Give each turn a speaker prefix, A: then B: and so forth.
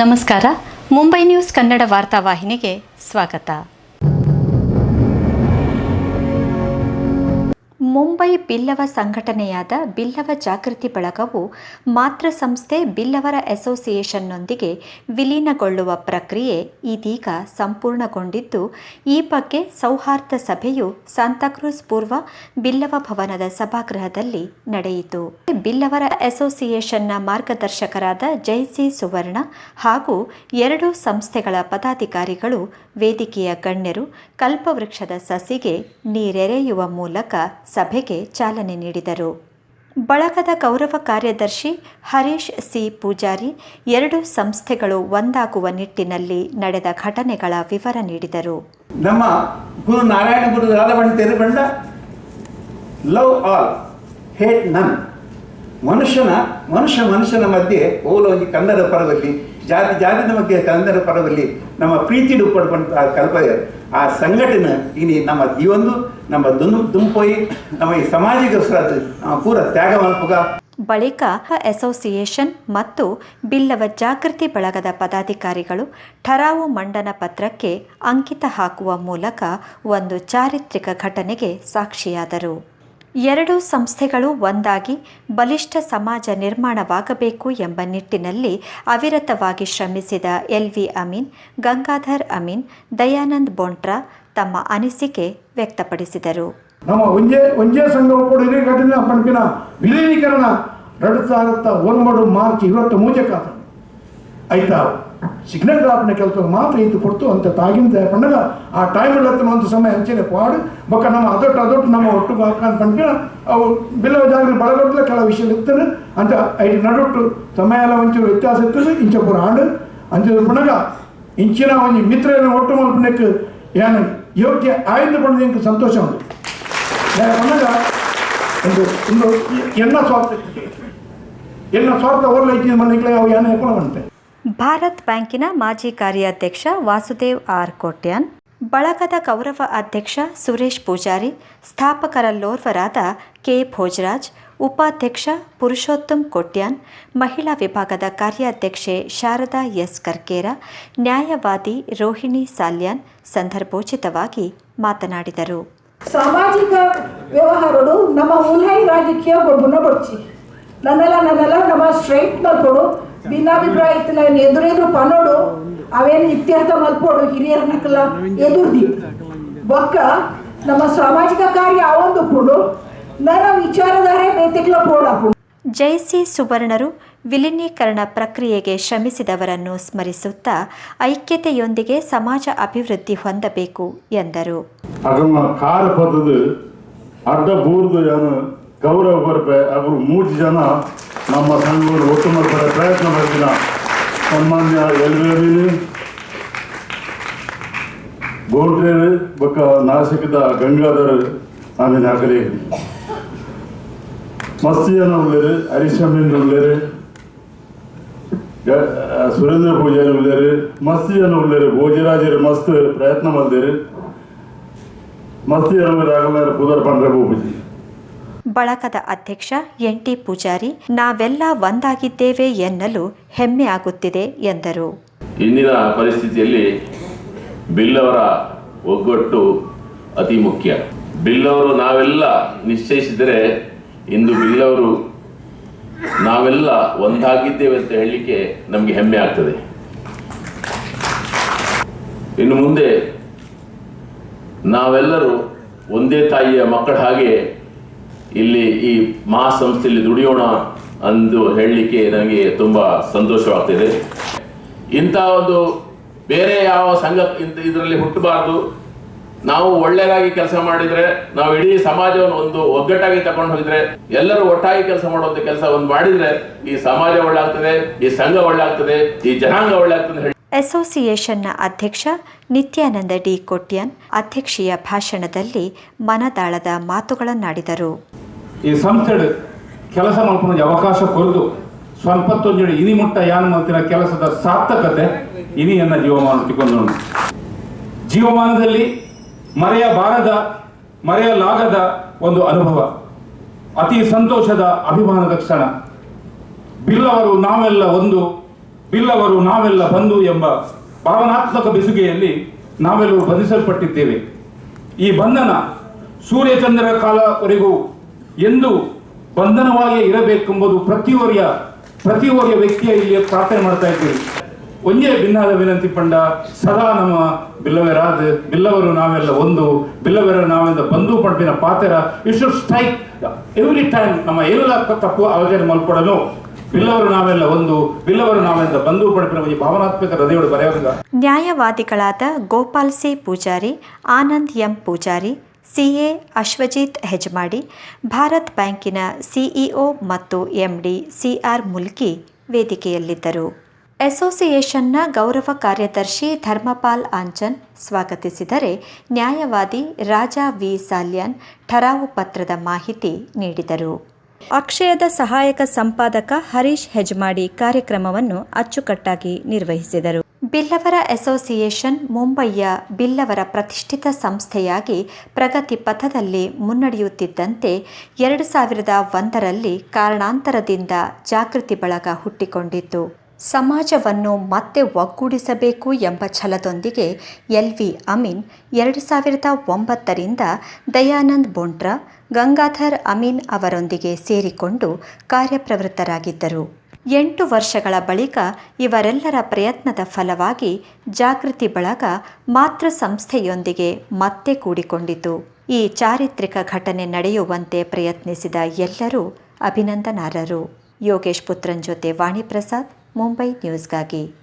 A: ನಮಸ್ಕಾರ. ಮುಂಬೈ ನ್ಯೂಸ್ ಕನ್ನಡ ವಾರ್ತಾವಾಹಿನಿಗೆ ಸ್ವಾಗತ. ಮುಂಬೈ ಬಿಲ್ಲವ ಸಂಘಟನೆಯಾದ ಬಿಲ್ಲವ ಜಾಗೃತಿ ಬಳಗವು ಮಾತೃ ಸಂಸ್ಥೆ ಬಿಲ್ಲವರ ಅಸೋಸಿಯೇಷನ್ನೊಂದಿಗೆ ವಿಲೀನಗೊಳ್ಳುವ ಪ್ರಕ್ರಿಯೆ ಇದೀಗ ಸಂಪೂರ್ಣಗೊಂಡಿದ್ದು, ಈ ಬಗ್ಗೆ ಸೌಹಾರ್ದ ಸಭೆಯು ಸಾಂತಾಕ್ರೂಸ್ ಪೂರ್ವ ಬಿಲ್ಲವ ಭವನದ ಸಭಾಗೃಹದಲ್ಲಿ ನಡೆಯಿತು. ಬಿಲ್ಲವರ ಅಸೋಸಿಯೇಷನ್ನ ಮಾರ್ಗದರ್ಶಕರಾದ ಜೈಸಿ ಸುವರ್ಣ ಹಾಗೂ ಎರಡು ಸಂಸ್ಥೆಗಳ ಪದಾಧಿಕಾರಿಗಳು, ವೇದಿಕೆಯ ಗಣ್ಯರು, ಕಲ್ಪವೃಕ್ಷದ ಸಸಿಗೆ ನೀರೆರೆಯುವ ಮೂಲಕ ಸಭೆಗೆ ಚಾಲನೆ ನೀಡಿದರು. ಬಳಗದ ಗೌರವ ಕಾರ್ಯದರ್ಶಿ ಹರೀಶ್ ಸಿ ಪೂಜಾರಿ ಎರಡು ಸಂಸ್ಥೆಗಳು ಒಂದಾಗುವ ನಿಟ್ಟಿನಲ್ಲಿ ನಡೆದ ಘಟನೆಗಳ ವಿವರ ನೀಡಿದರು.
B: ನಮ್ಮ ಗುರು Narayana Guru love all hate none. ಮನುಷ್ಯನ, ಮನುಷ್ಯ ಮನುಷ್ಯನ ಮಧ್ಯೆ ಓಲೋಗಿ ಕನ್ನಡ ಪರದಲ್ಲಿ, ಜಾತಿ ಜಾತಿನ ಬಗ್ಗೆ ಕನ್ನಡ ಪರದಲ್ಲಿ ನಮ್ಮ ಪ್ರೀತಿ ಪಡ್ಕೊಂಡ ಕಲ್ಪ ಆ ಸಂಘಟನೆ ಇನಿ ನಮ್ಮ ಈ ಒಂದು ನಮ್ಮ ದುನ್, ದುಂಪೋಯಿ, ನಮ್ಮ ಈ ಸಮಾಜಿಗೋಸ್ಕರ ಪೂರ ತ್ಯಾಗ ಮಲ್ಪುಗ
A: ಬಳಿಕ ಅಸೋಸಿಯೇಷನ್ ಮತ್ತು ಬಿಲ್ಲವ ಜಾಗೃತಿ ಬಳಗದ ಪದಾಧಿಕಾರಿಗಳು ಠರಾವು ಮಂಡನ ಪತ್ರಕ್ಕೆ ಅಂಕಿತ ಹಾಕುವ ಮೂಲಕ ಒಂದು ಚಾರಿತ್ರಿಕ ಘಟನೆಗೆ ಸಾಕ್ಷಿಯಾದರು. ಎರಡೂ ಸಂಸ್ಥೆಗಳು ಒಂದಾಗಿ ಬಲಿಷ್ಠ ಸಮಾಜ ನಿರ್ಮಾಣವಾಗಬೇಕು ಎಂಬ ನಿಟ್ಟಿನಲ್ಲಿ ಅವಿರತವಾಗಿ ಶ್ರಮಿಸಿದ ಎಲ್ ವಿ ಅಮೀನ್, ಗಂಗಾಧರ್ ಅಮೀನ್, ದಯಾನಂದ್ ಬೊಂಟ್ರಾ ತಮ್ಮ ಅನಿಸಿಕೆ ವ್ಯಕ್ತಪಡಿಸಿದರು.
C: ನಮ್ಮ ಒಂಜೇ ಒಂಜೇ ಸಂಘ ಕೂಡ ವಿಲೀನೀಕರಣ ಎರಡು ಸಾವಿರದ ಮಾರ್ಚ್ ಇವತ್ತು ಮೂಜೆ ಆಯ್ತಾ? ಸಿಗ್ನಲ್ ಗಾರ್ಡ್ನ ಕೆಲಸ ಮಾತ್ರ ಇದು ಕೊಡ್ತು ಅಂತ ತಾಗಿನ ಪಂಡಗ ಆ ಟೈಮ್ ಒಂದು ಸಮಯ ಹಂಚಿನ ಪಾಡು. ಬೊಕ್ಕ ನಮ್ಮ ಅದೊಟ್ಟು ಅದೊಟ್ಟು ನಮ್ಮ ಒಟ್ಟು ಹಾಕೊಂಡು ಪಂಡ ಅವು ಬಿಲ್ಲ ಜಾಗದಲ್ಲಿ ಬಳಗೊಡ್ಲ ಕೆಲವು ವಿಷಯ ಇತ್ತು ಅಂತ ಐದು ನಡುಟ್ಟು ಸಮಯ ಎಲ್ಲ ಒಂಚೂರು ವ್ಯತ್ಯಾಸ ಇರ್ತದೆ ಇಂಚಪ್ಪುರ ಹಾಡು. ಆಡು ಅಂಚಿದ ಪುಣಗ ಇಂಚಿನ ಒಂದು ಮಿತ್ರನ ಒಟ್ಟು ಮಲ್ಪನಕ್ಕೆ ಏನು ಯೋಗ್ಯ ಆಯ್ದು ಪಡೆದ ಇಂಕ ಸಂತೋಷ ಉಂಟು. ಪಂಡಗ ಒಂದು ಒಂದು ಎನ್ನ ಸ್ವಾರ್ಥ ಎನ್ನ ಸ್ವಾರ್ಥ ಓರ್ಲೈತಿ ಮನೆಗಳೇ ಅವು ಏನು ಹೆಪ್ಪಳ
A: ಭಾರತ್ ಬ್ಯಾಂಕಿನ ಮಾಜಿ ಕಾರ್ಯಾಧ್ಯಕ್ಷ ವಾಸುದೇವ್ ಆರ್ ಕೋಟ್ಯಾನ್, ಬಳಗದ ಗೌರವ ಅಧ್ಯಕ್ಷ ಸುರೇಶ್ ಪೂಜಾರಿ ಸ್ಥಾಪಕರಲ್ಲೋರ್ವರಾದ ಕೆ ಭೋಜರಾಜ್, ಉಪಾಧ್ಯಕ್ಷ ಪುರುಷೋತ್ತಮ್ ಕೊಟ್ಯಾನ್, ಮಹಿಳಾ ವಿಭಾಗದ ಕಾರ್ಯಾಧ್ಯಕ್ಷೆ ಶಾರದಾ ಎಸ್ ಕರ್ಕೇರ, ನ್ಯಾಯವಾದಿ ರೋಹಿಣಿ ಸಾಲ್ಯಾನ್ ಸಂದರ್ಭೋಚಿತವಾಗಿ ಮಾತನಾಡಿದರು.
D: ಸಾಮಾಜಿಕ ವ್ಯವಹಾರಗಳು ನಮ್ಮ ಉಲ್ಹೈ ರಾಜಕೀಯ ನನ್ನೆಲ್ಲ ನನ್ನೆಲ್ಲ ನಮ್ಮ ಸ್ಟ್ರೈಟ್ ಮಲ್ಪಡು ಭಿನ್ನಾಭಿಪ್ರಾಯ ಎದುರೆದುರು ಪನ್ನೋಡು ಅವೇನು ಇತ್ಯರ್ಥ ಮಲ್ಪೋಡು ಹಿರಿಯರ್ನಕ್ಕೆಲ್ಲ ಎದುರ್ದಿ. ಬೊಕ್ಕ ನಮ್ಮ ಸಾಮಾಜಿಕ ಕಾರ್ಯ ಅವೊಂದು ಪುಡು ನನ್ನ ವಿಚಾರಧಾರೆ ಬೇತಿಕ್ಲ ಜೈ
A: ಜೈಸಿ ಸುವರ್ಣರು ವಿಲೀನೀಕರಣ ಪ್ರಕ್ರಿಯೆಗೆ ಶ್ರಮಿಸಿದವರನ್ನು ಸ್ಮರಿಸುತ್ತಾ ಐಕ್ಯತೆಯೊಂದಿಗೆ ಸಮಾಜ ಅಭಿವೃದ್ಧಿ ಹೊಂದಬೇಕು ಎಂದರು.
E: ಅದನ್ನ ಕಾರ ಪದದು ಅಡ್ಡ ಬೂರ್ದು ಏನು ಗೌರವ ಬರ್ಪೆ ಅವರು ಮೂರು ಜನ ನಮ್ಮ ಸಂಘಗಳು ಒಟ್ಟು ಮಾಡ್ತಾರೆ ಪ್ರಯತ್ನ ಮಾಡಿದ ಸನ್ಮಾನ್ಯ ಎಲ್ಲರೇ ಗೋಡ್ರೇರು, ಬೊಕ್ಕ ನಾಶಕದ ಗಂಗಾಧರ್ ಆಮೇಲೆ ಹಾಕಲಿ ಮಸ್ತಿಯನ್ನ ಉಳ್ಳೇರು ಹರಿಶಮೀನ್ ಉಳ್ಳೇರು ಸುರೇಂದ್ರ ಪೂಜಾರಿ ಉಳ್ಳೇರು ಮಸ್ತಿಯನ್ನ ಉಳ್ಳೇರು ಭೋಜರಾಜರು ಮಸ್ತ್ ಪ್ರಯತ್ನ ಮಾಡಿದೇರು ಮಸ್ತಿಯನ್ನು ರಾಘವೇಂದ್ರ ಪುದರ್ ಪಂಡ್ರೆ ಬೋಬುಜಿ
A: ಬಳಗದ ಅಧ್ಯಕ್ಷ ಎನ್ ಟಿ ಪೂಜಾರಿ, ನಾವೆಲ್ಲ ಒಂದಾಗಿದ್ದೇವೆ ಎನ್ನಲು ಹೆಮ್ಮೆ ಆಗುತ್ತಿದೆ ಎಂದರು.
F: ಇಂದಿನ ಪರಿಸ್ಥಿತಿಯಲ್ಲಿ ಬಿಲ್ಲವರ ಒಗ್ಗಟ್ಟು ಅತಿ ಮುಖ್ಯ. ಬಿಲ್ಲವರು ನಾವೆಲ್ಲ ನಿಶ್ಚಯಿಸಿದರೆ ಇಂದು ಬಿಲ್ಲವರು ನಾವೆಲ್ಲ ಒಂದಾಗಿದ್ದೇವೆ ಅಂತ ಹೇಳಲಿಕ್ಕೆ ನಮಗೆ ಹೆಮ್ಮೆ ಆಗ್ತದೆ. ಇನ್ನು ಮುಂದೆ ನಾವೆಲ್ಲರೂ ಒಂದೇ ತಾಯಿಯ ಮಕ್ಕಳ ಹಾಗೆ ಇಲ್ಲಿ ಈ ಮಹಾಸಂಸ್ಥೆಯಲ್ಲಿ ದುಡಿಯೋಣ ಅಂದು ಹೇಳಲಿಕ್ಕೆ ನನಗೆ ತುಂಬ ಸಂತೋಷವಾಗ್ತಿದೆ. ಇಂಥ ಒಂದು ಬೇರೆ ಯಾವ ಸಂಘ ಇದರಲ್ಲಿ ಹುಟ್ಟಬಾರ್ದು. ನಾವು ಒಳ್ಳೆಯದಾಗಿ ಕೆಲಸ ಮಾಡಿದ್ರೆ, ನಾವು ಇಡೀ ಸಮಾಜವನ್ನು ಒಂದು ಒಗ್ಗಟ್ಟಾಗಿ ತಗೊಂಡು ಹೋಗಿದ್ರೆ, ಎಲ್ಲರೂ ಒಟ್ಟಾಗಿ ಕೆಲಸ ಮಾಡುವಂಥ ಕೆಲಸ ಒಂದು ಮಾಡಿದ್ರೆ ಈ ಸಮಾಜ ಒಳ್ಳೆ ಈ ಸಂಘ ಒಳ್ಳಾಗ್ತದೆ, ಈ ಜನಾಂಗ ಒಳ್ಳೆ ಆಗ್ತದೆ ಅಂತ ಹೇಳಿ.
A: ಅಸೋಸಿಯೇಷನ್ನ ಅಧ್ಯಕ್ಷ ನಿತ್ಯಾನಂದ ಡಿ ಕೊಟ್ಯನ್ ಅಧ್ಯಕ್ಷೀಯ ಭಾಷಣದಲ್ಲಿ ಮನದಾಳದ ಮಾತುಗಳನ್ನಾಡಿದರು.
G: ಈ ಸಂಸ್ಥೆಡ್ ಕೆಲಸ ಮಾಡ್ಕೊಂಡು ಅವಕಾಶ ಕೊರದು ಸ್ವಲ್ಪತ್ತೊಂಜೆಡೆ ಇನಿ ಮುಟ್ಟ ಯಾನ್ ಮಾತಿನ ಕೆಲಸದ ಸಾರ್ಥಕತೆ ಇನಿಯನ್ನ ಜೀವಮಾನ ಇಟ್ಟುಕೊಂಡು ಜೀವಮಾನದಲ್ಲಿ ಮರೆಯಬಾರದ ಮರೆಯಲಾಗದ ಒಂದು ಅನುಭವ, ಅತಿ ಸಂತೋಷದ ಅಭಿಮಾನದ ಕ್ಷಣ. ಬಿಲ್ಲವರು ನಾವೆಲ್ಲ ಒಂದು, ಬಿಲ್ಲವರು ನಾವೆಲ್ಲ ಬಂದು ಎಂಬ ಭಾವನಾತ್ಮಕ ಬೆಸುಗೆಯಲ್ಲಿ ನಾವೆಲ್ಲರೂ ಬಂಧಿಸಲ್ಪಟ್ಟಿದ್ದೇವೆ. ಈ ಬಂಧನ ಸೂರ್ಯಚಂದ್ರ ಕಾಲವರೆಗೂ ಎಂದು ಬಂಧನವಾಗಿಯೇ ಇರಬೇಕೆಂಬುದು ಪ್ರತಿಯೊರಿಯ ಪ್ರತಿಯೊರಿಯ ವ್ಯಕ್ತಿಯ ಇಲ್ಲಿ ಪ್ರಾರ್ಥನೆ ಮಾಡ್ತಾ ಇದ್ದೀವಿ. ಒಂದೇ ಭಿನ್ನಾದ ವಿನಂತಿ ಪಂಡ, ಸದಾ ನಮ್ಮ ಬಿಲ್ಲವರಾದ ಬಿಲ್ಲವರು ನಾವೆಲ್ಲ ಒಂದು, ಬಿಲ್ಲವರ ನಾವೆಲ್ಲ ಬಂಧು ಪಂಪಿನ ಪಾತ್ರ you should strike every time ನಮ್ಮ ಎಲ್ಲ ತಪ್ಪು ಆಲೋಚನೆ ಮಲ್ಪಡಲು ಬಿಲ್ಲವರು ನಾವೆಲ್ಲ ಒಂದು, ಬಿಲ್ಲವರು ನಾವೆಲ್ಲ ಬಂಧು ಪಂಪಿನ ಭಾವನಾತ್ಮಕ ಹೃದಯಗಳು ಬರೆಯೋದಿಲ್ಲ
A: ನ್ಯಾಯವಾದಿಗಳಾದ Gopal C. Poojary, Anand M. Poojary CA Ashwajith Hejmadi, Bharat ಬ್ಯಾಂಕಿನ ಸಿಇಒ ಮತ್ತು ಎಂಡಿ ಸಿಆರ್ ಮುಲ್ಕಿ ವೇದಿಕೆಯಲ್ಲಿದ್ದರು. ಅಸೋಸಿಯೇಷನ್ನ ಗೌರವ ಕಾರ್ಯದರ್ಶಿ ಧರ್ಮಪಾಲ್ ಆಂಚನ್ ಸ್ವಾಗತಿಸಿದರೆ ನ್ಯಾಯವಾದಿ ರಾಜಾ ವಿ ಸಾಲ್ಯಾನ್ ಠರಾವು ಪತ್ರದ ಮಾಹಿತಿ ನೀಡಿದರು. ಅಕ್ಷಯದ ಸಹಾಯಕ ಸಂಪಾದಕ ಹರೀಶ್ ಹೆಜ್ಮಾಡಿ ಕಾರ್ಯಕ್ರಮವನ್ನು ಅಚ್ಚುಕಟ್ಟಾಗಿ ನಿರ್ವಹಿಸಿದರು. ಬಿಲ್ಲವರ ಅಸೋಸಿಯೇಷನ್ ಮುಂಬಯಿಯ ಬಿಲ್ಲವರ ಪ್ರತಿಷ್ಠಿತ ಸಂಸ್ಥೆಯಾಗಿ ಪ್ರಗತಿ ಪಥದಲ್ಲಿ ಮುನ್ನಡೆಯುತ್ತಿದ್ದಂತೆ ಎರಡು ಸಾವಿರದ ಒಂದರಲ್ಲಿ ಕಾರಣಾಂತರದಿಂದ ಜಾಗೃತಿ ಬಳಗ ಹುಟ್ಟಿಕೊಂಡಿತ್ತು ಸಮಾಜವನ್ನು ಮತ್ತೆ ಒಗ್ಗೂಡಿಸಬೇಕು ಎಂಬ ಛಲದೊಂದಿಗೆ ಎಲ್ ವಿ ಅಮೀನ್ ಎರಡು ಸಾವಿರದ ಒಂಬತ್ತರಿಂದ ದಯಾನಂದ್ ಬೊಂಡ್ರಾ, ಗಂಗಾಧರ್ ಅಮೀನ್ ಅವರೊಂದಿಗೆ ಸೇರಿಕೊಂಡು ಕಾರ್ಯಪ್ರವೃತ್ತರಾಗಿದ್ದರು. ಎಂಟು ವರ್ಷಗಳ ಬಳಿಕ ಇವರೆಲ್ಲರ ಪ್ರಯತ್ನದ ಫಲವಾಗಿ ಜಾಗೃತಿ ಬಳಗ ಮಾತೃ ಸಂಸ್ಥೆಯೊಂದಿಗೆ ಮತ್ತೆ ಕೂಡಿಕೊಂಡಿತು. ಈ ಚಾರಿತ್ರಿಕ ಘಟನೆ ನಡೆಯುವಂತೆ ಪ್ರಯತ್ನಿಸಿದ ಎಲ್ಲರೂ ಅಭಿನಂದನಾರರು ಯೋಗೇಶ್ ಪುತ್ರನ್ ಜೊತೆ ವಾಣಿಪ್ರಸಾದ್, ಮುಂಬೈ ನ್ಯೂಸ್ಗಾಗಿ.